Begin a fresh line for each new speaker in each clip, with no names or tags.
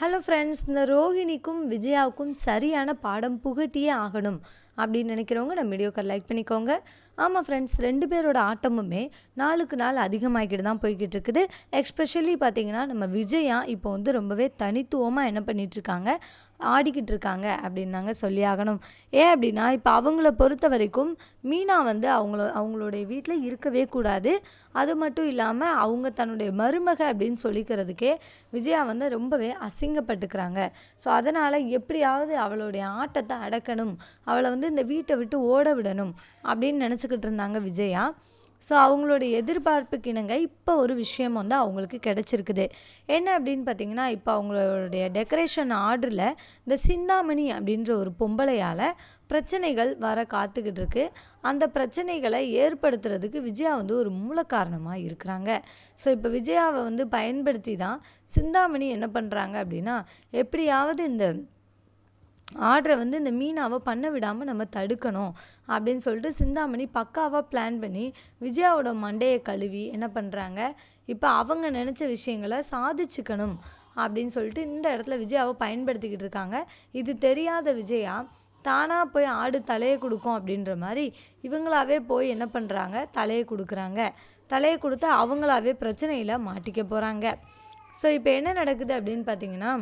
Hello friends இந்த ரோஹிணிக்கும் விஜயாவுக்கும் சரியான பாடம் புகட்டியே ஆகணும். அப்படின்னு நினைக்கிறவங்க நம்ம வீடியோக்கு லைக் பண்ணிக்கோங்க. ஆமாம் ஃப்ரெண்ட்ஸ் ரெண்டு பேரோட ஆட்டமுமே நாளுக்கு நாள் அதிகமாகிக்கிட்டு தான் போய்கிட்டு இருக்குது எக்ஸ்பெஷலி பார்த்தீங்கன்னா நம்ம விஜயா இப்போ வந்து ரொம்பவே தனித்துவமாக என்ன பண்ணிகிட்ருக்காங்க ஆடிக்கிட்டு இருக்காங்க அப்படின்னு தாங்க சொல்லி ஆகணும். ஏன் அப்படின்னா இப்போ அவங்கள பொறுத்த வரைக்கும் மீனா வந்து அவங்கள அவங்களுடைய வீட்டில் இருக்கவே கூடாது. அது மட்டும் இல்லாமல் அவங்க தன்னுடைய மருமக அப்படின்னு சொல்லிக்கிறதுக்கே விஜயா வந்து ரொம்பவே அசிங்கப்பட்டுக்கிறாங்க. ஸோ அதனால் எப்படியாவது அவளுடைய ஆட்டத்தை அடக்கணும். அவளை வந்து வந்து இந்த வீட்டை விட்டு ஓட விடணும் அப்படின்னு நினச்சிக்கிட்டு இருந்தாங்க விஜயா. ஸோ அவங்களுடைய எதிர்பார்ப்புக்கு இணங்க இப்போ ஒரு விஷயம் வந்து அவங்களுக்கு கிடச்சிருக்குது. என்ன அப்படின்னு பார்த்தீங்கன்னா இப்போ அவங்களுடைய டெக்கரேஷன் ஆர்டரில் இந்த சிந்தாமணி அப்படின்ற ஒரு பொம்பளையால் பிரச்சனைகள் வர காத்துக்கிட்டு இருக்கு. அந்த பிரச்சனைகளை ஏற்படுத்துறதுக்கு விஜயா வந்து ஒரு மூல காரணமாக இருக்கிறாங்க. ஸோ இப்போ விஜயாவை வந்து பயன்படுத்தி தான் சிந்தாமணி என்ன பண்ணுறாங்க அப்படின்னா எப்படியாவது இந்த ஆர்டரை வந்து இந்த மீனாவை பண்ண விடாமல் நம்ம தடுக்கணும் அப்படின்னு சொல்லிட்டு சிந்தாமணி பக்காவாக பிளான் பண்ணி விஜயாவோட மண்டையை கழுவி என்ன பண்ணுறாங்க இப்போ அவங்க நினச்ச விஷயங்களை சாதிச்சுக்கணும் அப்படின்னு சொல்லிட்டு இந்த இடத்துல விஜயாவை பயன்படுத்திக்கிட்டு இருக்காங்க. இது தெரியாத விஜயா தானாக போய் ஆடு தலையை கொடுக்கும் அப்படின்ற மாதிரி இவங்களாவே போய் என்ன பண்ணுறாங்க தலையை கொடுக்குறாங்க. தலையை கொடுத்து அவங்களாவே பிரச்சனையில் மாட்டிக்க போகிறாங்க ஸோ இப்போ என்ன நடக்குது அப்படின்னு பார்த்தீங்கன்னா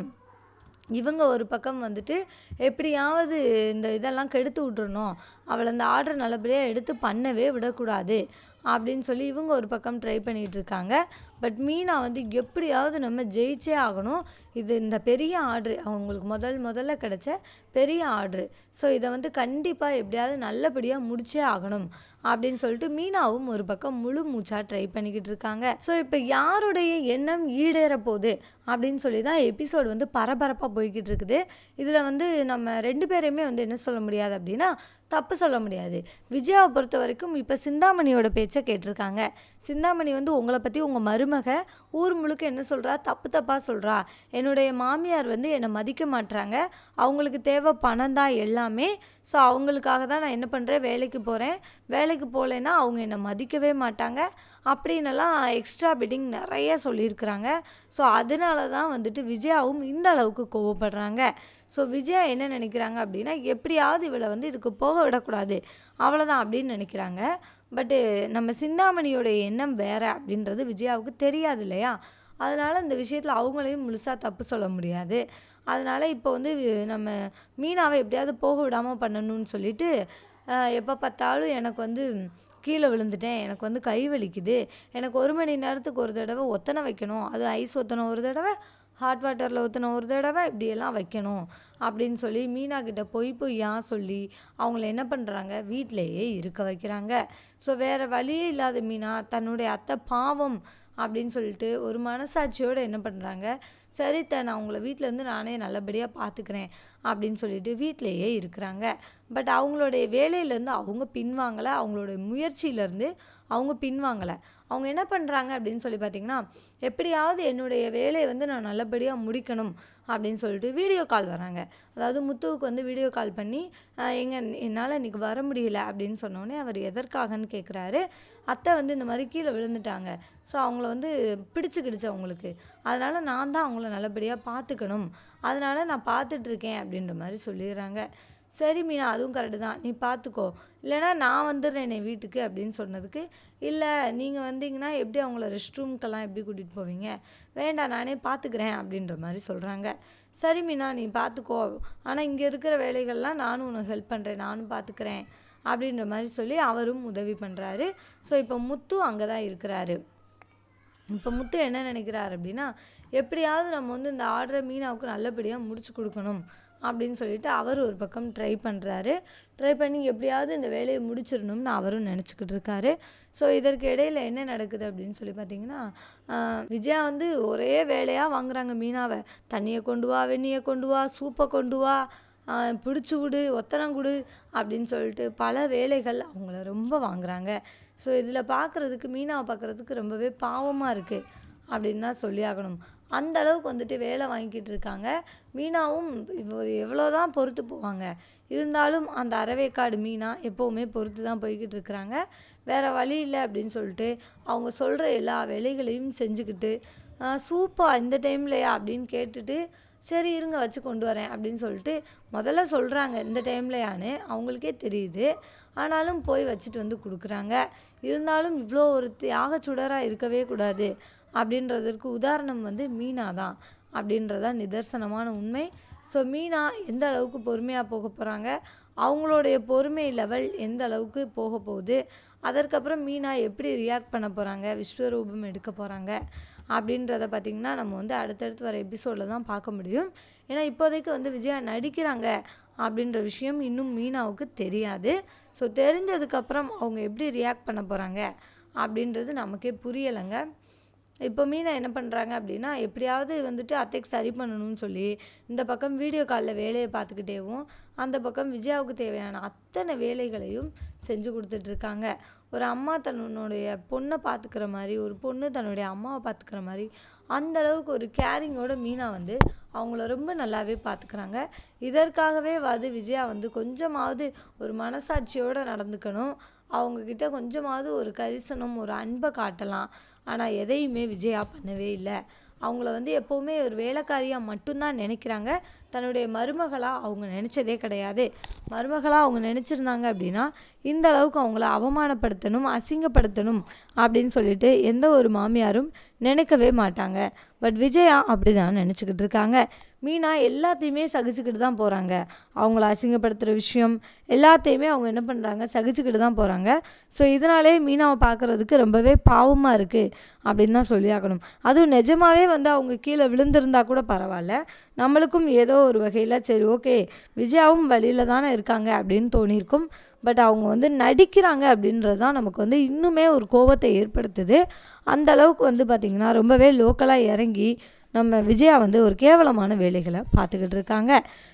இவங்க ஒரு பக்கம் வந்துட்டு எப்படியாவது இந்த இதெல்லாம் கெடுத்து விட்றணும் அவளை அந்த ஆர்டர் நல்லபடியாக எடுத்து பண்ணவே விடக்கூடாது. அப்படின்னு சொல்லி இவங்க ஒரு பக்கம் ட்ரை பண்ணிகிட்டு இருக்காங்க. பட் மீனா வந்து எப்படியாவது நம்ம ஜெயிச்சே ஆகணும். இது இந்த பெரிய ஆர்டர். அவங்களுக்கு முதல் முதல்ல கிடச்ச பெரிய ஆர்டர். ஸோ இதை வந்து கண்டிப்பாக எப்படியாவது நல்லபடியாக முடிச்சே ஆகணும். அப்படின்னு சொல்லிட்டு மீனாவும் ஒரு பக்கம் முழு மூச்சாக ட்ரை பண்ணிக்கிட்டு இருக்காங்க. ஸோ இப்போ யாருடைய எண்ணம் ஈடேற போகுது அப்படின்னு சொல்லி தான் எபிசோடு வந்து பரபரப்பாக போய்கிட்டு இருக்குது. இதில் வந்து நம்ம ரெண்டு பேரையுமே வந்து என்ன சொல்ல முடியாது அப்படின்னா தப்பு சொல்ல முடியாது. விஜயாவை பொறுத்த வரைக்கும் இப்போ சிந்தாமணியோட பேச்சை கேட்டிருக்காங்க. சிந்தாமணி வந்து உங்களை பற்றி உங்கள் மருமக ஊர் முழுக்க என்ன சொல்கிறா தப்பு தப்பாக சொல்கிறா என்னுடைய மாமியார் வந்து என்னை மதிக்க மாட்றாங்க. அவங்களுக்கு தேவை பணம் தான் எல்லாமே. ஸோ அவங்களுக்காக தான் நான் என்ன பண்ணுறேன் வேலைக்கு போகிறேன் வேலை வேலைக்கு போகலைன்னா அவங்க என்னை மதிக்கவே மாட்டாங்க. அப்படின்னெல்லாம் எக்ஸ்ட்ரா பிட்டிங் நிறைய சொல்லியிருக்கிறாங்க. ஸோ அதனால தான் வந்துட்டு விஜயாவும் இந்த அளவுக்கு கோவப்படுறாங்க. ஸோ விஜயா என்ன நினைக்கிறாங்க அப்படின்னா எப்படியாவது இவளை வந்து இதுக்கு போக விடக்கூடாது. அவ்வளோதான் அப்படின்னு நினைக்கிறாங்க. பட்டு நம்ம சிந்தாமணியோட எண்ணம் வேறு அப்படின்றது விஜயாவுக்கு தெரியாது இல்லையா? அதனால் இந்த விஷயத்தில் அவங்களையும் முழுசாக தப்பு சொல்ல முடியாது. அதனால் இப்போ வந்து நம்ம மீனாவை எப்படியாவது போக விடாமல் பண்ணணும்னு சொல்லிட்டு எப்போ பார்த்தாலும் எனக்கு வந்து கீழே விழுந்துட்டேன். எனக்கு வந்து கை வலிக்குது. எனக்கு ஒரு மணி நேரத்துக்கு ஒரு தடவை ஒத்தனை வைக்கணும். அது ஐஸ் ஒத்தனை ஒரு தடவை ஹாட் வாட்டரில் ஊற்றின ஒரு தடவை இப்படியெல்லாம் வைக்கணும் அப்படின்னு சொல்லி மீனா கிட்ட பொய் பொய்யா சொல்லி அவங்கள என்ன பண்ணுறாங்க வீட்டிலையே இருக்க வைக்கிறாங்க. ஸோ வேறு வழியே இல்லாத மீனா தன்னுடைய அத்தை பாவம் அப்படின்னு சொல்லிட்டு ஒரு மனசாட்சியோடு என்ன பண்ணுறாங்க சரித்த நான் உங்களை வீட்டிலேருந்து நானே நல்லபடியாக பார்த்துக்கிறேன் அப்படின்னு சொல்லிட்டு வீட்டிலையே இருக்கிறாங்க. பட் அவங்களுடைய வேலையிலேருந்து அவங்க பின்வாங்கலை. அவங்களுடைய முயற்சியிலேருந்து அவங்க பின்வாங்கலை. அவங்க என்ன பண்ணுறாங்க அப்படின்னு சொல்லி பார்த்தீங்கன்னா எப்படியாவது என்னுடைய வேலையை வந்து நான் நல்லபடியாக முடிக்கணும் அப்படின்னு சொல்லிட்டு வீடியோ கால் வராங்க அதாவது முத்துவுக்கு வந்து வீடியோ கால் பண்ணி எங்க என்னால் இன்றைக்கி வர முடியல அப்படின்னு சொன்னோடனே அவர் எதற்காகன்னு கேட்குறாரு அத்தை வந்து இந்த மாதிரி கீழே விழுந்துட்டாங்க. ஸோ அவங்கள வந்து பிடிச்சிக்கிடுச்சு அவங்களுக்கு. அதனால் நான் தான் அவங்கள நல்லபடியாக பார்த்துக்கணும் அதனால் நான் பார்த்துட்ருக்கேன் அப்படின்ற மாதிரி சொல்லிடுறாங்க. சரி மீனா அதுவும் கரெக்டு தான். நீ பார்த்துக்கோ. இல்லைனா நான் வந்துடுறேன் என்னை வீட்டுக்கு அப்படின்னு சொன்னதுக்கு இல்லை நீங்கள் வந்தீங்கன்னா எப்படி அவங்கள ரெஸ்ட் ரூம்க்கெல்லாம் எப்படி கூட்டிகிட்டு போவீங்க? வேண்டாம் நானே பார்த்துக்கிறேன் அப்படின்ற மாதிரி சொல்கிறாங்க சரி மீனா நீ பார்த்துக்கோ. ஆனால் இங்கே இருக்கிற வேலைகள்லாம் நானும் உனக்கு ஹெல்ப் பண்ணுறேன் நானும் பார்த்துக்கிறேன் அப்படின்ற மாதிரி சொல்லி அவரும் உதவி பண்ணுறாரு ஸோ இப்போ முத்து அங்கே தான் இருக்கிறாரு. இப்போ முத்து என்ன நினைக்கிறாரு அப்படின்னா எப்படியாவது நம்ம வந்து இந்த ஆர்டரை மீனாவுக்கு நல்லபடியாக முடிச்சு கொடுக்கணும் அப்படின்னு சொல்லிட்டு அவர் ஒரு பக்கம் ட்ரை பண்ணுறாரு ட்ரை பண்ணி எப்படியாவது இந்த வேலையை முடிச்சிடணும்னு அவரும் நினச்சிக்கிட்டு இருக்காரு. ஸோ இதற்கு இடையில் என்ன நடக்குது அப்படின்னு சொல்லி பார்த்தீங்கன்னா விஜயா வந்து ஒரே வேலையாக வாங்குறாங்க மீனாவை. தண்ணியை கொண்டு வா வெந்நியை கொண்டு வா சூப்பை கொண்டு வா பிடிச்சி விடு ஒத்தரங்குடு கொடு அப்படின்னு சொல்லிட்டு பல வேலைகள் அவங்கள ரொம்ப வாங்குறாங்க. ஸோ இதில் பார்க்குறதுக்கு மீனாவை பார்க்குறதுக்கு ரொம்பவே பாவமாக இருக்குது அப்படின்னு தான் சொல்லி ஆகணும். அந்த அளவுக்கு வந்துட்டு வேலை வாங்கிக்கிட்டு இருக்காங்க. மீனாவும் எவ்வளோ தான் பொறுத்து போவாங்க. இருந்தாலும் அந்த அறவேக்காடு மீனா எப்போவுமே பொறுத்து தான் போய்கிட்டு இருக்கிறாங்க. வேறு வழி இல்லை அப்படின்னு சொல்லிட்டு அவங்க சொல்கிற எல்லா வேலைகளையும் செஞ்சுக்கிட்டு சூப்பா இந்த டைம்லையா அப்படின்னு கேட்டுட்டு சரி இருங்க வச்சு கொண்டு வரேன் அப்படின்னு சொல்லிட்டு முதல்ல சொல்கிறாங்க இந்த டைம்லையான்னு அவங்களுக்கே தெரியுது. ஆனாலும் போய் வச்சுட்டு வந்து கொடுக்குறாங்க. இருந்தாலும் இவ்வளோ ஒரு தியாக சுடராக இருக்கவே கூடாது. அப்படின்றதற்கு உதாரணம் வந்து மீனா தான் அப்படின்றதான் நிதர்சனமான உண்மை. ஸோ மீனா எந்த அளவுக்கு பொறுமையாக போக போகிறாங்க அவங்களுடைய பொறுமை லெவல் எந்த அளவுக்கு போக போகுது? அதற்கப்புறம் மீனா எப்படி ரியாக்ட் பண்ண போகிறாங்க விஸ்வரூபம் எடுக்க போகிறாங்க அப்படின்றத பார்த்திங்கன்னா நம்ம வந்து அடுத்தடுத்து வர எபிசோடில் தான் பார்க்க முடியும். ஏன்னா இப்போதைக்கு வந்து விஜயா நடிக்கிறாங்க அப்படின்ற விஷயம் இன்னும் மீனாவுக்கு தெரியாது. ஸோ தெரிஞ்சதுக்கப்புறம் அவங்க எப்படி ரியாக்ட் பண்ண போகிறாங்க அப்படின்றது நமக்கே புரியலைங்க. இப்போ மீனா என்ன பண்ணுறாங்க அப்படின்னா எப்படியாவது வந்துட்டு அத்தைக்கு சரி பண்ணணும்னு சொல்லி இந்த பக்கம் வீடியோ காலில் வேலையை பார்த்துக்கிட்டேவும் அந்த பக்கம் விஜயாவுக்கு தேவையான அத்தனை வேலைகளையும் செஞ்சு கொடுத்துட்ருக்காங்க. ஒரு அம்மா தன்னுடைய பொண்ணை பார்த்துக்கிற மாதிரி ஒரு பொண்ணு தன்னுடைய அம்மாவை பார்த்துக்கிற மாதிரி அந்த அளவுக்கு ஒரு கேரிங்கோட மீனா வந்து அவங்கள ரொம்ப நல்லாவே பார்த்துக்கிறாங்க. இதற்காகவே வந்து விஜயா வந்து கொஞ்சமாவது ஒரு மனசாட்சியோடு நடந்துக்கணும். அவங்கக்கிட்ட கொஞ்சமாவது ஒரு கரிசனம் ஒரு அன்பை காட்டலாம். ஆனால் எதையுமே விஜயா பண்ணவே இல்லை. அவங்கள வந்து எப்போவுமே ஒரு வேலைக்காரியாக மட்டும்தான் நினைக்கிறாங்க. தன்னுடைய மருமகளாக அவங்க நினச்சதே கிடையாது. மருமகளாக அவங்க நினச்சிருந்தாங்க அப்படின்னா இந்த அளவுக்கு அவங்கள அவமானப்படுத்தணும் அசிங்கப்படுத்தணும் அப்படின்னு சொல்லிட்டு எந்த ஒரு மாமியாரும் நினைக்கவே மாட்டாங்க. பட் விஜயா அப்படி தான் நினச்சிக்கிட்டு இருக்காங்க. மீனா எல்லாத்தையுமே சகிச்சுக்கிட்டு தான் போகிறாங்க அவங்கள அசிங்கப்படுத்துகிற விஷயம் எல்லாத்தையுமே அவங்க என்ன பண்ணுறாங்க சகிச்சுக்கிட்டு தான் போகிறாங்க ஸோ இதனாலே மீனாவை பார்க்குறதுக்கு ரொம்பவே பாவமாக இருக்குது அப்படின்னு தான் சொல்லியாகணும். அதுவும் நிஜமாவே வந்து அவங்க கீழே விழுந்திருந்தா கூட பரவாயில்ல. நம்மளுக்கும் ஏதோ ஒரு வகையில் சரி ஓகே விஜயாவும் வழியில் தானே இருக்காங்க அப்படின்னு தோணியிருக்கும். பட் அவங்க வந்து நடிக்கிறாங்க அப்படின்றது தான் நமக்கு வந்து இன்னுமே ஒரு கோபத்தை ஏற்படுத்துது. அந்த அளவுக்கு வந்து பார்த்திங்கன்னா ரொம்பவே லோக்கலாக இறங்கி நம்ம விஜயா வந்து ஒரு கேவலமான வேலைகளை பார்த்துக்கிட்டு இருக்காங்க.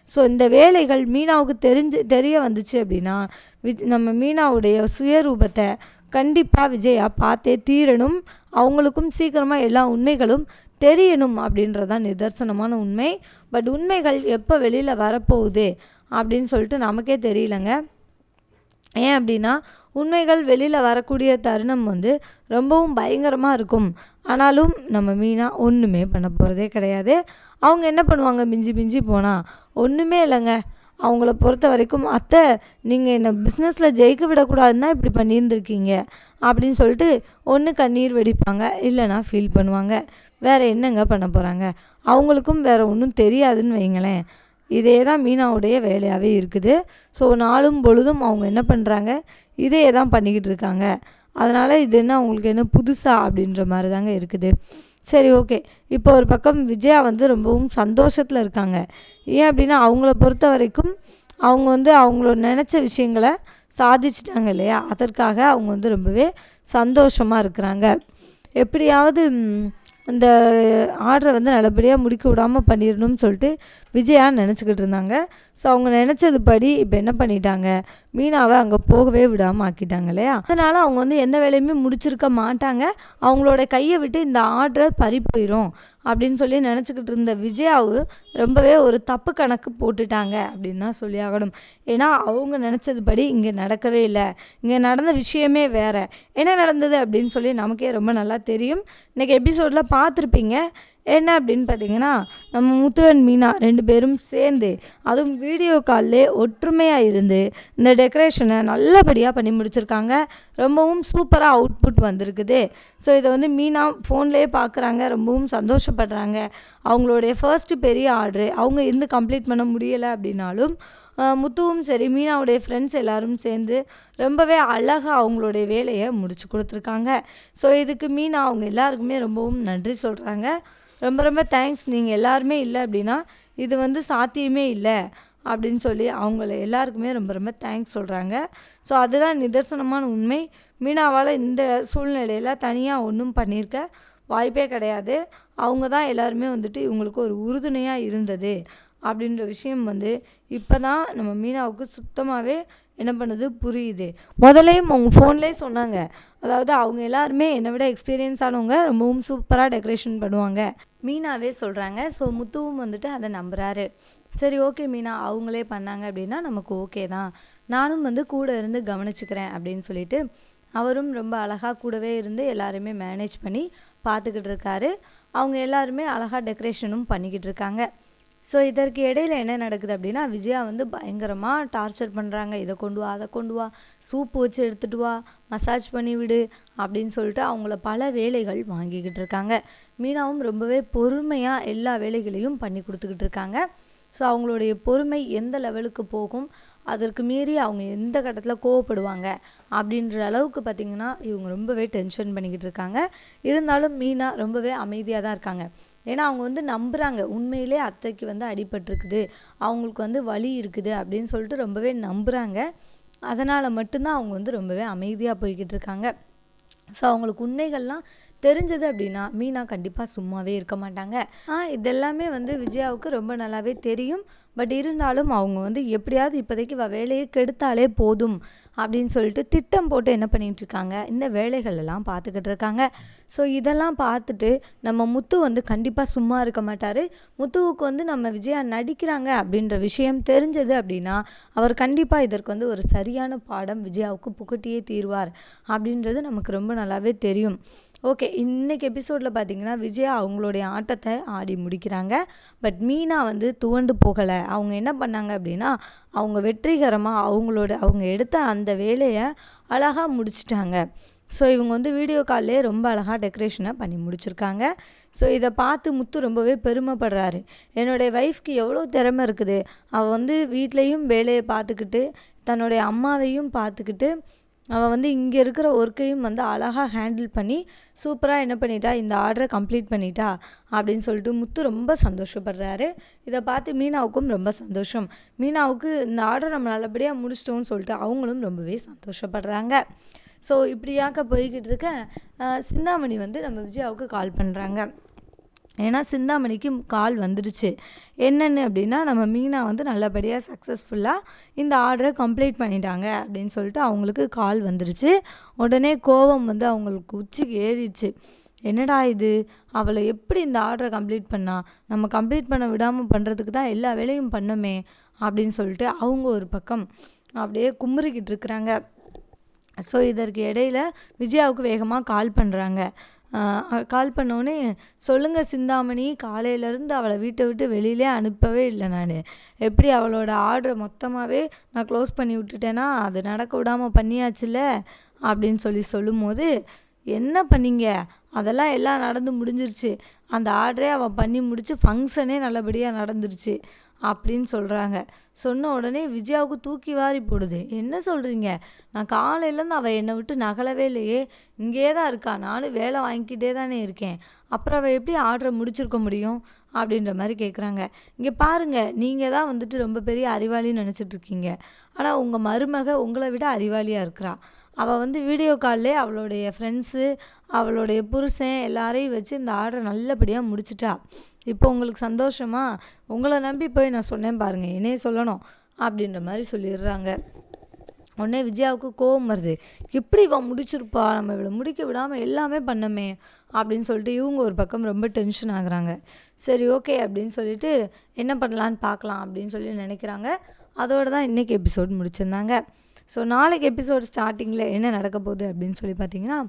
ஸோ இந்த வேலைகள் மீனாவுக்கு தெரிஞ்சு தெரிய வந்துச்சு அப்படின்னா விஜ் நம்ம மீனாவுடைய சுயரூபத்தை கண்டிப்பாக விஜயா பார்த்தே தீரணும். அவங்களுக்கும் சீக்கிரமாக எல்லா உண்மைகளும் தெரியணும் அப்படின்றதான் நிதர்சனமான உண்மை. பட் உண்மைகள் எப்போ வெளியில் வரப்போகுது அப்படின்னு சொல்லிட்டு நமக்கே தெரியலங்க. ஏன் அப்படின்னா உண்மைகள் வெளியில் வரக்கூடிய தருணம் வந்து ரொம்பவும் பயங்கரமாக இருக்கும். ஆனாலும் நம்ம மீனாக ஒன்றுமே பண்ண போகிறதே கிடையாது. அவங்க என்ன பண்ணுவாங்க? மிஞ்சி மிஞ்சி போனால் ஒன்றுமே இல்லைங்க. அவங்கள பொறுத்த வரைக்கும் அத்தை நீங்கள் என்னை பிஸ்னஸில் ஜெயிக்க விடக்கூடாதுன்னா இப்படி பண்ணியிருந்துருக்கீங்க. அப்படின்னு சொல்லிட்டு ஒன்று கண்ணீர் வெடிப்பாங்க. இல்லைனா ஃபீல் பண்ணுவாங்க. வேறு என்னங்க பண்ண போகிறாங்க அவங்களுக்கும் வேறு ஒன்றும் தெரியாதுன்னு வைங்களேன். இதே தான் மீனாவுடைய வேலையாகவே இருக்குது. ஸோ நாளும் பொழுதும் அவங்க என்ன பண்ணுறாங்க இதையே தான் பண்ணிக்கிட்டு இருக்காங்க. அதனால் இது என்ன அவங்களுக்கு என்ன புதுசா? அப்படின்ற மாதிரி தாங்க இருக்குது. சரி ஓகே. இப்போ ஒரு பக்கம் விஜயா வந்து ரொம்பவும் சந்தோஷத்தில் இருக்காங்க. ஏன் அப்படின்னா அவங்கள பொறுத்த வரைக்கும் அவங்க வந்து அவங்களோட நினச்ச விஷயங்களை சாதிச்சிட்டாங்க இல்லையா? அதற்காக அவங்க வந்து ரொம்பவே சந்தோஷமாக இருக்கிறாங்க. எப்படியாவது இந்த ஆர்டரை வந்து நல்லபடியாக முடிக்க விடாமல் பண்ணிடணும்னு சொல்லிட்டு விஜயா நினச்சிக்கிட்டு இருந்தாங்க. ஸோ அவங்க நினச்சது படி இப்போ என்ன பண்ணிட்டாங்க? மீனாவை அங்கே போகவே விடாமல் ஆக்கிட்டாங்க இல்லையா? அதனால் அவங்க வந்து எந்த வேலையுமே முடிச்சிருக்க மாட்டாங்க. அவங்களோட கையை விட்டு இந்த ஆர்டரை பறி போயிடும் அப்படின்னு சொல்லி நினச்சிக்கிட்டு இருந்த விஜயாவு ரொம்பவே ஒரு தப்பு கணக்கு போட்டுட்டாங்க அப்படின்னு தான் சொல்லி ஆகணும். ஏன்னா அவங்க நினச்சதுபடி இங்கே நடக்கவே இல்லை. இங்கே நடந்த விஷயமே வேறு. என்ன நடந்தது அப்படின்னு சொல்லி நமக்கே ரொம்ப நல்லா தெரியும். இன்றைக்கி எபிசோடில் பார்த்துருப்பீங்க. என்ன அப்படின்னு பார்த்தீங்கன்னா நம்ம முத்துவன் மீனா ரெண்டு பேரும் சேர்ந்து அதுவும் வீடியோ கால்லே ஒற்றுமையாக இருந்து இந்த டெக்கரேஷனை நல்லபடியாக பண்ணி முடிச்சிருக்காங்க. ரொம்பவும் சூப்பராக அவுட்புட் வந்திருக்குது. ஸோ இதை வந்து மீனா ஃபோன்லேயே பார்க்குறாங்க. ரொம்பவும் சந்தோஷப்படுறாங்க. அவங்களுடைய ஃபர்ஸ்ட்டு பெரிய ஆர்டரு அவங்க இருந்து கம்ப்ளீட் பண்ண முடியலை அப்படின்னாலும் முத்துவும் சரி மீனாவுடைய ஃப்ரெண்ட்ஸ் எல்லோரும் சேர்ந்து ரொம்பவே அழகாக அவங்களுடைய வேலையை முடிச்சு கொடுத்துருக்காங்க. ஸோ இதுக்கு மீனா அவங்க எல்லாருக்குமே ரொம்பவும் நன்றி சொல்கிறாங்க ரொம்ப ரொம்ப தேங்க்ஸ் நீங்கள் எல்லாருமே இல்லை அப்படின்னா இது வந்து சாத்தியமே இல்லை அப்படின்னு சொல்லி அவங்கள எல்லாருக்குமே ரொம்ப ரொம்ப தேங்க்ஸ் சொல்கிறாங்க ஸோ அதுதான் நிதர்சனமான உண்மை. மீனாவால் இந்த சூழ்நிலையில் தனியாக ஒன்றும் பண்ணியிருக்க வாய்ப்பே கிடையாது. அவங்க தான் எல்லாருமே வந்துட்டு இவங்களுக்கு ஒரு உறுதுணையாக இருந்தது. அப்படின்ற விஷயம் வந்து இப்போ தான் நம்ம மீனாவுக்கு சுத்தமாகவே என்ன பண்ணுது? புரியுது. முதலையும் அவங்க ஃபோன்லேயே சொன்னாங்க. அதாவது அவங்க எல்லாருமே என்னை விட எக்ஸ்பீரியன்ஸ் ஆனவங்க ரொம்பவும் சூப்பராக டெக்கரேஷன் பண்ணுவாங்க. மீனாவே சொல்கிறாங்க ஸோ முத்துவும் வந்துட்டு அதை நம்புகிறாரு சரி ஓகே மீனா அவங்களே பண்ணாங்க அப்படின்னா நமக்கு ஓகே தான். நானும் வந்து கூட இருந்து கவனிச்சுக்கிறேன் அப்படின்னு சொல்லிட்டு அவரும் ரொம்ப அழகாக கூடவே இருந்து எல்லாருமே மேனேஜ் பண்ணி பார்த்துக்கிட்டு இருக்காரு. அவங்க எல்லாருமே அழகாக டெக்கரேஷனும் பண்ணிக்கிட்டு இருக்காங்க. ஸோ இதற்கு இடையில என்ன நடக்குது அப்படின்னா விஜயா வந்து பயங்கரமாக டார்ச்சர் பண்ணுறாங்க இதை கொண்டு வா அதை கொண்டு வா சூப்பு வச்சு எடுத்துகிட்டு வா மசாஜ் பண்ணி விடு அப்படின்னு சொல்லிட்டு அவங்கள பல வேலைகள் வாங்கிக்கிட்டு இருக்காங்க. மீனாவும் ரொம்பவே பொறுமையாக எல்லா வேலைகளையும் பண்ணி கொடுத்துக்கிட்டு இருக்காங்க. ஸோ அவங்களுடைய பொறுமை எந்த லெவலுக்கு போகும்? அதற்கு மீறி அவங்க எந்த கட்டத்தில் கோவப்படுவாங்க அப்படின்ற அளவுக்கு பார்த்திங்கன்னா இவங்க ரொம்பவே டென்ஷன் பண்ணிக்கிட்டு இருக்காங்க. இருந்தாலும் மீனா ரொம்பவே அமைதியாக தான் இருக்காங்க. ஏன்னா அவங்க வந்து நம்புகிறாங்க உண்மையிலே அத்தைக்கு வந்து அடிபட்டிருக்குது. அவங்களுக்கு வந்து வலி இருக்குது அப்படின்னு சொல்லிட்டு ரொம்பவே நம்புகிறாங்க அதனால் மட்டும்தான் அவங்க வந்து ரொம்பவே அமைதியாக போய்கிட்டு இருக்காங்க. ஸோ அவங்களுக்கு உண்மைகள்லாம் தெரிஞ்சது அப்படின்னா மீனா கண்டிப்பாக சும்மாவே இருக்க மாட்டாங்க. இதெல்லாமே வந்து விஜயாவுக்கு ரொம்ப நல்லாவே தெரியும். பட் இருந்தாலும் அவங்க வந்து எப்படியாவது இப்போதைக்கு வ வேலையை கெடுத்தாலே போதும் அப்படின்னு சொல்லிட்டு திட்டம் போட்டு என்ன பண்ணிகிட்ருக்காங்க இருக்காங்க? இந்த வேலைகள் எல்லாம் பார்த்துக்கிட்டு இருக்காங்க. ஸோ இதெல்லாம் பார்த்துட்டு நம்ம முத்து வந்து கண்டிப்பாக சும்மா இருக்க மாட்டார். முத்துவுக்கு வந்து நம்ம விஜயா நடிக்கிறாங்க அப்படின்ற விஷயம் தெரிஞ்சது அப்படின்னா அவர் கண்டிப்பாக இதற்கு வந்து ஒரு சரியான பாடம் விஜயாவுக்கு புகட்டியே தீர்வார் அப்படின்றது நமக்கு ரொம்ப நல்லாவே தெரியும். ஓகே இன்றைக்கி எபிசோடில் பார்த்தீங்கன்னா விஜயா அவங்களுடைய ஆட்டத்தை ஆடி முடிக்கிறாங்க. பட் மீனா வந்து துவண்டு போகலை. அவங்க என்ன பண்ணாங்க அப்படின்னா அவங்க வெற்றிகரமாக அவங்களோட அவங்க எடுத்த அந்த வேலையை அழகாக முடிச்சிட்டாங்க. ஸோ இவங்க வந்து வீடியோ கால்லே ரொம்ப அழகாக டெக்கரேஷனை பண்ணி முடிச்சிருக்காங்க. ஸோ இதை பார்த்து முத்து ரொம்பவே பெருமைப்படுறாரு. என்னுடைய ஒய்ஃப்க்கு எவ்வளோ திறமை இருக்குது. அவள் வந்து வீட்லேயும் வேலையை பார்த்துக்கிட்டு தன்னுடைய அம்மாவையும் பார்த்துக்கிட்டு அவள் வந்து இங்கே இருக்கிற ஒர்க்கையும் வந்து அழகாக ஹேண்டில் பண்ணி சூப்பராக என்ன பண்ணிட்டா இந்த ஆர்டரை கம்ப்ளீட் பண்ணிட்டா அப்படின்னு சொல்லிட்டு முத்து ரொம்ப சந்தோஷப்படுறாரு. இதை பார்த்து மீனாவுக்கும் ரொம்ப சந்தோஷம். மீனாவுக்கு இந்த ஆர்டர் நம்ம நல்லபடியாக முடிச்சிட்டோம்னு சொல்லிட்டு அவங்களும் ரொம்பவே சந்தோஷப்படுறாங்க. ஸோ இப்படியாக்க போய்கிட்டு இருக்க சிந்தாமணி வந்து நம்ம விஜயாவுக்கு கால் பண்ணுறாங்க ஏன்னா சிந்தாமணிக்கு கால் வந்துடுச்சு. என்னென்னு அப்படின்னா நம்ம மீனா வந்து நல்லபடியாக சக்ஸஸ்ஃபுல்லாக இந்த ஆர்டரை கம்ப்ளீட் பண்ணிட்டாங்க அப்படின்னு சொல்லிட்டு அவங்களுக்கு கால் வந்துடுச்சு. உடனே கோபம் வந்து அவங்களுக்கு உச்சிக்கு ஏறிடுச்சு. என்னடா இது? அவளை எப்படி இந்த ஆர்டரை கம்ப்ளீட் பண்ணா? நம்ம கம்ப்ளீட் பண்ண விடாமல் பண்ணுறதுக்கு தான் எல்லா வேலையும் பண்ணோமே அப்படின்னு சொல்லிட்டு அவங்க ஒரு பக்கம் அப்படியே குமுறிக்கிட்டு இருக்கிறாங்க. ஸோ இதற்கு இடையில விஜயாவுக்கு வேகமாக கால் பண்ணுறாங்க கால் பண்ணோடனே சொல்லுங்கள் சிந்தாமணி காலையிலேருந்து அவளை வீட்டை விட்டு வெளியிலே அனுப்பவே இல்லை நான். எப்படி அவளோட ஆர்டரை மொத்தமாகவே நான் க்ளோஸ் பண்ணி விட்டுட்டேன்னா அது நடக்க விடாமல் பண்ணியாச்சுல்ல? அப்படின்னு சொல்லி சொல்லும்போது என்ன பண்ணீங்க? அதெல்லாம் எல்லாம் நடந்து முடிஞ்சிருச்சு. அந்த ஆர்டரே அவள் பண்ணி முடித்து ஃபங்க்ஷனே நல்லபடியாக நடந்துருச்சு. அப்படின்னு சொல்கிறாங்க சொன்ன உடனே விஜயாவுக்கு தூக்கி வாரி போடுது. என்ன சொல்கிறீங்க நான் காலையிலேருந்து அவள் என்னை விட்டு நகலவே இல்லையே. இங்கே தான் இருக்கா. நானும் வேலை வாங்கிக்கிட்டே தானே இருக்கேன். அப்புறம் அவள் எப்படி ஆர்டரை முடிச்சிருக்க முடியும்? அப்படின்ற மாதிரி கேட்குறாங்க இங்கே பாருங்கள் நீங்கள் தான் வந்துட்டு ரொம்ப பெரிய அறிவாளின்னு நினச்சிட்ருக்கீங்க ஆனால் உங்கள் மருமக உங்களை விட அறிவாளியாக இருக்கிறா. அவள் வந்து வீடியோ கால்லே அவளுடைய ஃப்ரெண்ட்ஸு அவளுடைய புருஷன் எல்லாரையும் வச்சு இந்த ஆர்டரை நல்லபடியாக முடிச்சிட்டா. இப்போ உங்களுக்கு சந்தோஷமா? உங்களை நம்பி போய் நான் சொன்னேன் பாருங்கள் என்னையே சொல்லணும் அப்படின்ற மாதிரி சொல்லிடுறாங்க. உடனே விஜயாவுக்கு கோவம் வருது. எப்படி இவன் முடிச்சிருப்பா? நம்ம இவளை முடிக்க விடாமல் எல்லாமே பண்ணமே அப்படின்னு சொல்லிட்டு இவங்க ஒரு பக்கம் ரொம்ப டென்ஷன் ஆகுறாங்க. சரி ஓகே அப்படின்னு சொல்லிட்டு என்ன பண்ணலான்னு பார்க்கலாம் அப்படின்னு சொல்லி நினைக்கிறாங்க. அதோட தான் இன்றைக்கி எபிசோட் முடிச்சிருந்தாங்க. ஸோ நாளைக்கு எபிசோட் ஸ்டார்டிங்கில் என்ன நடக்க போகுது அப்படின்னு சொல்லி பார்த்தீங்கன்னா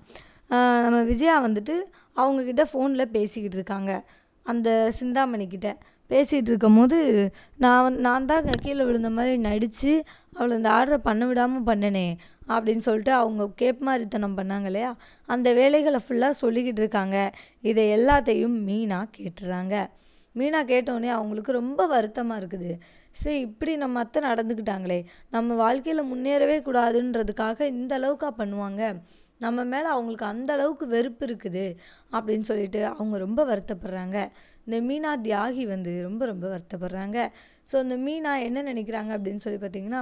நம்ம விஜயா வந்துட்டு அவங்கக்கிட்ட ஃபோனில் பேசிக்கிட்டு இருக்காங்க. அந்த சிந்தாமணிக்கிட்ட பேசிகிட்டு இருக்கும் போது நான் வந்து நான் தான் கீழே விழுந்த மாதிரி நடித்து அவளை இந்த ஆர்டரை பண்ண விடாமல் பண்ணனே அப்படின்னு சொல்லிட்டு அவங்க கேப் மாதிரித்தனம் பண்ணாங்க இல்லையா? அந்த வேலைகளை ஃபுல்லாக சொல்லிக்கிட்டு இருக்காங்க. இதை எல்லாத்தையும் மீனாக கேட்டுறாங்க. மீனா கேட்டோடனே அவங்களுக்கு ரொம்ப வருத்தமாக இருக்குது. சரி இப்படி நம்ம அத்தை நடந்துக்கிட்டாங்களே. நம்ம வாழ்க்கையில் முன்னேறவே கூடாதுன்றதுக்காக இந்த அளவுக்கா பண்ணுவாங்க. நம்ம மேலே அவங்களுக்கு அந்த அளவுக்கு வெறுப்பு இருக்குது அப்படின்னு சொல்லிட்டு அவங்க ரொம்ப வருத்தப்படுறாங்க. இந்த மீனா தியாகி வந்து ரொம்ப ரொம்ப வருத்தப்படுறாங்க. ஸோ இந்த மீனா என்ன நினைக்கிறாங்க அப்படின்னு சொல்லி பார்த்தீங்கன்னா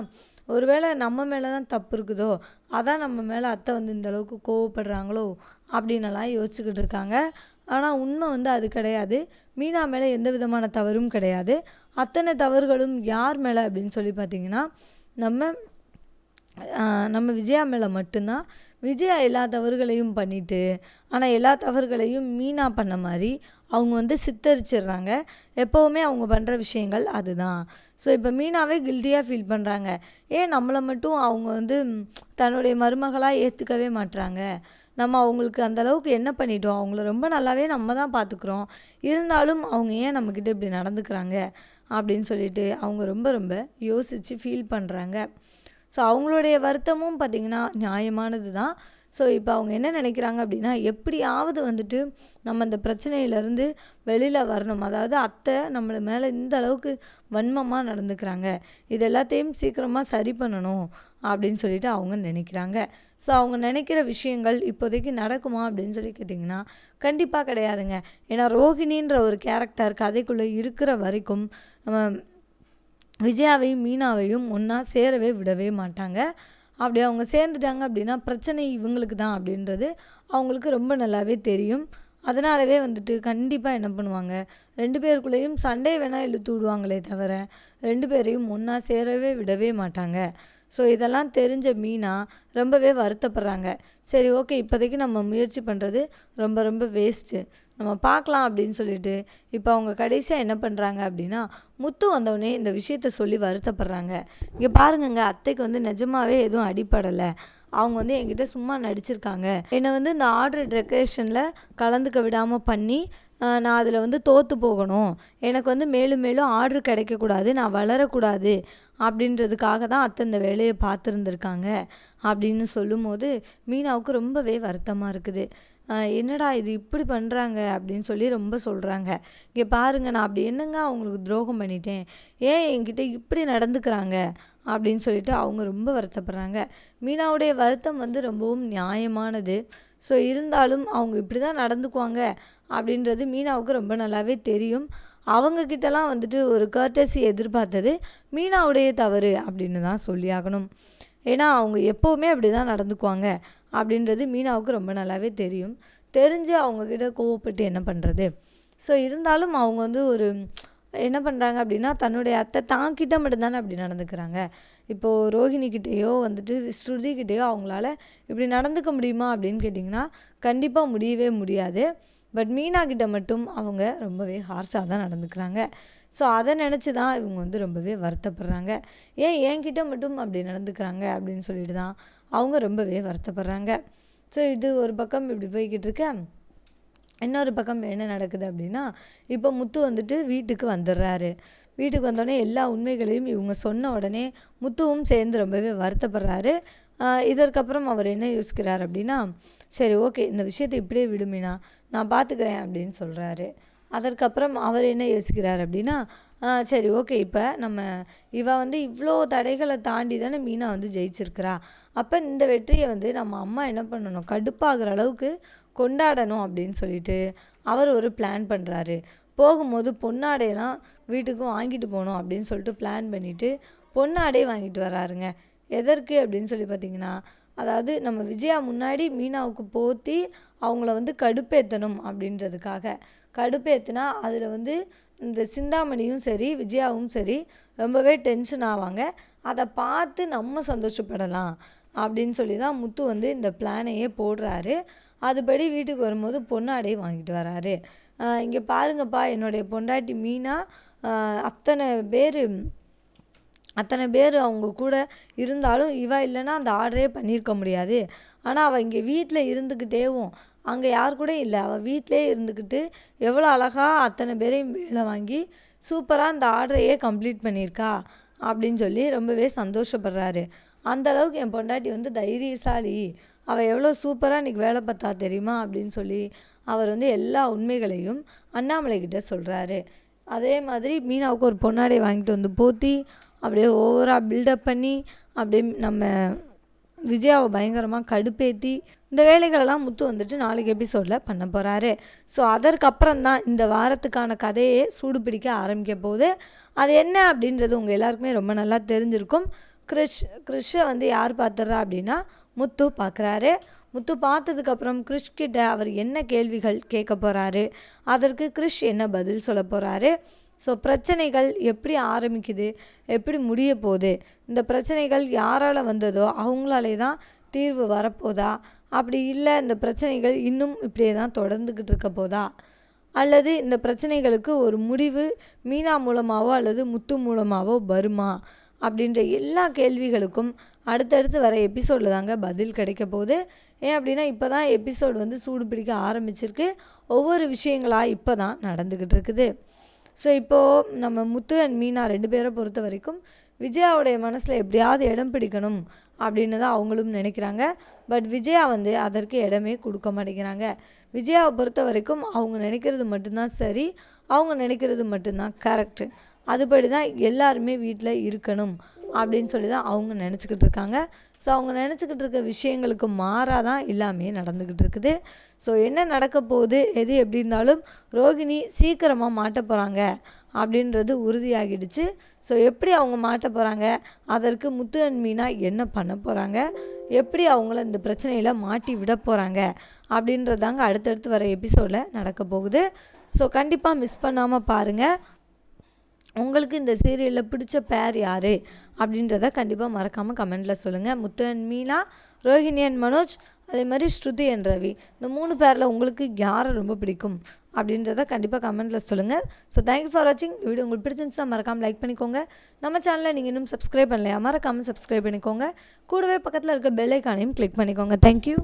ஒருவேளை நம்ம மேலே தான் தப்பு இருக்குதோ அதான் நம்ம மேலே அத்தை வந்து இந்த அளவுக்கு கோவப்படுறாங்களோ அப்படின்னலாம் யோசிச்சுக்கிட்டு இருக்காங்க. ஆனால் உண்மை வந்து அது கிடையாது. மீனா மேலே எந்த விதமான தவறும் கிடையாது. அத்தனை தவறுகளும் யார் மேலே அப்படின்னு சொல்லி பார்த்தீங்கன்னா நம்ம நம்ம விஜயா மேலே மட்டும்தான். விஜயா எல்லா தவறுகளையும் பண்ணிட்டு ஆனால் எல்லா தவறுகளையும் மீனா பண்ண மாதிரி அவங்க வந்து சித்தரிச்சிடுறாங்க. எப்போவுமே அவங்க பண்ணுற விஷயங்கள் அதுதான். ஸோ இப்போ மீனாவே கில்ட்டியாக ஃபீல் பண்ணுறாங்க ஏன் நம்மளை மட்டும் அவங்க வந்து தன்னுடைய மருமகளாக ஏற்றுக்கவே மாட்டுறாங்க நம்ம அவங்களுக்கு அந்த அளவுக்கு என்ன பண்ணிட்டோம்? அவங்கள ரொம்ப நல்லாவே நம்ம தான் பார்த்துக்குறோம் இருந்தாலும் அவங்க ஏன் நம்மக்கிட்ட இப்படி நடந்துக்கிறாங்க? அப்படின்னு சொல்லிட்டு அவங்க ரொம்ப ரொம்ப யோசித்து ஃபீல் பண்ணுறாங்க ஸோ அவங்களுடைய வருத்தமும் பார்த்திங்கன்னா நியாயமானது தான். ஸோ இப்போ அவங்க என்ன நினைக்கிறாங்க அப்படின்னா எப்படியாவது வந்துட்டு நம்ம அந்த பிரச்சனையிலேருந்து வெளியில் வரணும். அதாவது அத்தை நம்மளை மேலே இந்த அளவுக்கு வன்மமாக நடந்துக்கிறாங்க. இது எல்லாத்தையும் சீக்கிரமாக சரி பண்ணணும் அப்படின்னு சொல்லிட்டு அவங்க நினைக்கிறாங்க. ஸோ அவங்க நினைக்கிற விஷயங்கள் இப்போதைக்கு நடக்குமா அப்படின்னு சொல்லி கேட்டிங்கன்னா கண்டிப்பாக கிடையாதுங்க. ஏன்னா ரோஹிணின்ற ஒரு கேரக்டர் கதைக்குள்ளே இருக்கிற வரைக்கும் நம்ம விஜயாவையும் மீனாவையும் ஒன்றா சேரவே விடவே மாட்டாங்க. அப்படி அவங்க சேர்ந்துட்டாங்க அப்படின்னா பிரச்சனை இவங்களுக்கு தான் அப்படின்றது அவங்களுக்கு ரொம்ப நல்லாவே தெரியும். அதனாலவே வந்துட்டு கண்டிப்பாக என்ன பண்ணுவாங்க? ரெண்டு பேருக்குள்ளேயும் சண்டே வேணால் இழுத்து விடுவாங்களே தவிர ரெண்டு பேரையும் ஒன்றா சேரவே விடவே மாட்டாங்க. ஸோ இதெல்லாம் தெரிஞ்ச மீனா ரொம்பவே வருத்தப்படுறாங்க. சரி ஓகே இப்போதைக்கு நம்ம முயற்சி பண்ணுறது ரொம்ப ரொம்ப வேஸ்ட்டு நம்ம பார்க்கலாம் அப்படின்னு சொல்லிட்டு இப்போ அவங்க கடைசியாக என்ன பண்ணுறாங்க அப்படின்னா முத்து வந்தவுடனே இந்த விஷயத்த சொல்லி வருத்தப்படுறாங்க. இங்கே பாருங்கங்க அத்தைக்கு வந்து நிஜமாவே எதுவும் அடிப்படலை அவங்க வந்து என்கிட்ட சும்மா நடிச்சிருக்காங்க. என்னை வந்து இந்த ஆர்டர் டெக்கரேஷனில் கலந்துக்க விடாமல் பண்ணி நான் அதில் வந்து தோற்று போகணும். எனக்கு வந்து மேலும் மேலும் ஆர்டர் கிடைக்கக்கூடாது நான் வளரக்கூடாது அப்படின்றதுக்காக தான் அத்தை இந்த வேலையை பார்த்துருந்துருக்காங்க அப்படின்னு சொல்லும்போது மீனாவுக்கு ரொம்பவே வருத்தமாக இருக்குது. என்னடா இது இப்படி பண்ணுறாங்க அப்படின்னு சொல்லி ரொம்ப சொல்கிறாங்க இங்கே பாருங்கள் நான் அப்படி என்னங்க அவங்களுக்கு துரோகம் பண்ணிட்டேன்? ஏன் என்கிட்ட இப்படி நடந்துக்கிறாங்க? அப்படின்னு சொல்லிட்டு அவங்க ரொம்ப வருத்தப்படுறாங்க. மீனாவுடைய வருத்தம் வந்து ரொம்பவும் நியாயமானது. ஸோ இருந்தாலும் அவங்க இப்படி தான் நடந்துக்குவாங்க. அப்படின்றது மீனாவுக்கு ரொம்ப நல்லாவே தெரியும். அவங்க கிட்டலாம் வந்துட்டு ஒரு கர்டசி எதிர்பார்த்தது மீனாவுடைய தவறு அப்படின்னு தான் சொல்லியாகணும் ஏன்னா அவங்க எப்போவுமே அப்படி தான் நடந்துக்குவாங்க அப்படின்றது மீனாவுக்கு ரொம்ப நல்லாவே தெரியும். தெரிஞ்சு அவங்கக்கிட்ட கோவப்பட்டு என்ன பண்ணுறது ஸோ இருந்தாலும் அவங்க வந்து ஒரு என்ன பண்ணுறாங்க அப்படின்னா தன்னுடைய அத்தை தான் கிட்ட மட்டும்தானே அப்படி நடந்துக்கிறாங்க. இப்போது ரோஹிணிக்கிட்டேயோ வந்துட்டு ஸ்ருதிக்கிட்டேயோ அவங்களால இப்படி நடந்துக்க முடியுமா அப்படின்னு கேட்டிங்கன்னா கண்டிப்பாக முடியவே முடியாது. பட் மீனா கிட்ட மட்டும் அவங்க ரொம்பவே ஹார்ஷாக தான் நடந்துக்கிறாங்க. ஸோ அதை நினச்சி தான் இவங்க வந்து ரொம்பவே வருத்தப்படுறாங்க. ஏன் என்கிட்ட மட்டும் அப்படி நடந்துக்கிறாங்க அப்படின்னு சொல்லிட்டு தான் அவங்க ரொம்பவே வருத்தப்படுறாங்க. ஸோ இது ஒரு பக்கம் இப்படி போய்கிட்டு இருக்க. இன்னொரு பக்கம் என்ன நடக்குது அப்படின்னா இப்போ முத்து வந்துட்டு வீட்டுக்கு வந்துடுறாரு. வீட்டுக்கு வந்தோடனே எல்லா உண்மைகளையும் இவங்க சொன்ன உடனே முத்துவும் சேர்ந்து ரொம்பவே வருத்தப்படுறாரு. இதற்கப்புறம் அவர் என்ன யோசிக்கிறார் அப்படின்னா சரி ஓகே இந்த விஷயத்தை இப்படியே விடுமினா நான் பார்த்துக்கிறேன் அப்படின்னு சொல்கிறாரு அதற்கப்புறம் அவர் என்ன யோசிக்கிறார் அப்படின்னா சரி ஓகே இப்போ நம்ம இவள் வந்து இவ்வளோ தடைகளை தாண்டி தானே மீனா வந்து ஜெயிச்சிருக்கிறா. அப்போ இந்த வெற்றியை வந்து நம்ம அம்மா என்ன பண்ணணும்? கடுப்பாகிற அளவுக்கு கொண்டாடணும் அப்படின்னு சொல்லிட்டு அவர் ஒரு பிளான் பண்ணுறாரு போகும்போது பொன்னாடையெல்லாம் வீட்டுக்கும் வாங்கிட்டு போகணும் அப்படின்னு சொல்லிட்டு பிளான் பண்ணிவிட்டு பொன்னாடையே வாங்கிட்டு வராருங்க எதற்கு அப்படின்னு சொல்லி பார்த்தீங்கன்னா அதாவது நம்ம விஜயா முன்னாடி மீனாவுக்கு போத்தி அவங்கள வந்து கடுப்பேற்றணும் அப்படின்றதுக்காக. கடுப்பேற்றினா அதில் வந்து இந்த சிந்தாமணியும் சரி விஜயாவும் சரி ரொம்பவே டென்ஷன் ஆவாங்க. அதை பார்த்து நம்ம சந்தோஷப்படலாம் அப்படின்னு சொல்லி தான் முத்து வந்து இந்த பிளானையே போடுறாரு. அதுபடி வீட்டுக்கு வரும்போது பொன்னாடையை வாங்கிட்டு வராரு. இங்கே பாருங்கப்பா என்னுடைய பொண்டாட்டி மீனா அத்தனை பேர் அத்தனை பேர் அவங்க கூட இருந்தாலும் இவள் இல்லைன்னா அந்த ஆர்டரே பண்ணியிருக்க முடியாது. ஆனால் அவள் இங்கே வீட்டில் இருந்துக்கிட்டேவும் அங்கே யார் கூட இல்லை. அவள் வீட்டிலே இருந்துக்கிட்டு எவ்வளோ அழகாக அத்தனை பேரையும் வேலை வாங்கி சூப்பராக அந்த ஆர்டரையே கம்ப்ளீட் பண்ணியிருக்கா அப்படின்னு சொல்லி ரொம்பவே சந்தோஷப்படுறாரு. அந்த அளவுக்கு என் பொண்டாட்டி வந்து தைரியசாலி. அவள் எவ்வளோ சூப்பராக இன்றைக்கி வேலை பார்த்தா தெரியுமா அப்படின்னு சொல்லி அவர் வந்து எல்லா உண்மைகளையும் அண்ணாமலை கிட்டே சொல்கிறாரு அதே மாதிரி மீனாவுக்கு ஒரு பொன்னாடை வாங்கிட்டு வந்து போத்தி அப்படியே ஓவராக பில்டப் பண்ணி அப்படியே நம்ம விஜயாவை பயங்கரமாக கடுப்பேற்றி இந்த வேலைகளெல்லாம் முத்து வந்துட்டு நாளைக்கு எபிசோடில் பண்ண போகிறாரு ஸோ அதற்கப்புறம் தான் இந்த வாரத்துக்கான கதையே சூடு பிடிக்க ஆரம்பிக்க போகுது. அது என்ன அப்படின்றது உங்கள் எல்லாருக்குமே ரொம்ப நல்லா தெரிஞ்சிருக்கும். கிறிஷ் கிறிஷை வந்து யார் பார்த்துட்றா அப்படின்னா முத்து பார்க்குறாரு. முத்து பார்த்ததுக்கப்புறம் கிறிஷ்கிட்ட அவர் என்ன கேள்விகள் கேட்க போகிறாரு அதற்கு கிறிஷ் என்ன பதில் சொல்ல போகிறாரு ஸோ பிரச்சனைகள் எப்படி ஆரம்பிக்குது? எப்படி முடிய போகுது இந்த பிரச்சனைகள் யாரால் வந்ததோ அவங்களாலே தான் தீர்வு வரப்போதா? அப்படி இல்லை இந்த பிரச்சனைகள் இன்னும் இப்படியே தான் தொடர்ந்துக்கிட்டு இருக்க போதா? அல்லது இந்த பிரச்சனைகளுக்கு ஒரு முடிவு மீனா மூலமாகவோ அல்லது முத்து மூலமாகவோ வருமா? அப்படின்ற எல்லா கேள்விகளுக்கும் அடுத்தடுத்து வர எபிசோடில் தாங்க பதில் கிடைக்க போகுது. ஏன் அப்படின்னா இப்போ தான் எபிசோடு வந்து சூடு பிடிக்க ஆரம்பிச்சிருக்கு. ஒவ்வொரு விஷயங்களாக இப்போ தான் நடந்துக்கிட்டு இருக்குது. ஸோ இப்போது நம்ம முத்து அண்ட் மீனா ரெண்டு பேரை பொறுத்த வரைக்கும் விஜயாவுடைய மனசில் எப்படியாவது இடம் பிடிக்கணும் அப்படின்னு தான் அவங்களும் நினைக்கிறாங்க. பட் விஜயா வந்து அதற்கு இடமே கொடுக்க மாட்டேங்கிறாங்க. விஜயாவை பொறுத்த வரைக்கும் அவங்க நினைக்கிறது மட்டும்தான் சரி அவங்க நினைக்கிறது மட்டும்தான் கரெக்டு அதுபடி தான் எல்லாருமே வீட்டில் இருக்கணும். அப்படின்னு சொல்லி தான் அவங்க நினச்சிக்கிட்டு இருக்காங்க. ஸோ அவங்க நினச்சிக்கிட்டு இருக்க விஷயங்களுக்கு மாறாக தான் எல்லாமே நடந்துக்கிட்டு இருக்குது. ஸோ என்ன நடக்க போகுது எது எப்படி இருந்தாலும் ரோகிணி சீக்கிரமாக மாட்ட போகிறாங்க அப்படின்றது உறுதியாகிடுச்சு. ஸோ எப்படி அவங்க மாட்ட போகிறாங்க அதற்கு முத்து அண்ட் மீனா என்ன பண்ண போகிறாங்க எப்படி அவங்கள இந்த பிரச்சனையில் மாட்டி விட போகிறாங்க அப்படின்றதாங்க அடுத்தடுத்து வர எபிசோடில் நடக்க போகுது. ஸோ கண்டிப்பாக மிஸ் பண்ணாமல் பாருங்கள் உங்களுக்கு இந்த சீரியலில் பிடிச்ச பேர் யார்? அப்படின்றத கண்டிப்பாக மறக்காமல் கமெண்ட்டில் சொல்லுங்கள் முத்து அண்ட் மீனா ரோஹிணி அண்ட் மனோஜ் அதே மாதிரி ஸ்ருதி அண்ட் ரவி. இந்த மூணு பேரில் உங்களுக்கு யாரை ரொம்ப பிடிக்கும்? அப்படின்றத கண்டிப்பாக கமெண்ட்டில் சொல்லுங்கள் ஸோ தேங்க்யூ ஃபார் வாட்சிங் இந்த வீடியோ உங்களுக்கு பிடிச்சிருந்துச்சுன்னா மறக்காமல் லைக் பண்ணிக்கோங்க. நம்ம சேனலில் நீங்கள் இன்னும் சப்ஸ்கிரைப் பண்ணலையா மறக்காமல் சப்ஸ்கிரைப் பண்ணிக்கோங்க. கூடவே பக்கத்தில் இருக்க பெல் ஐக்கானையும் கிளிக் பண்ணிக்கோங்க. தேங்க்யூ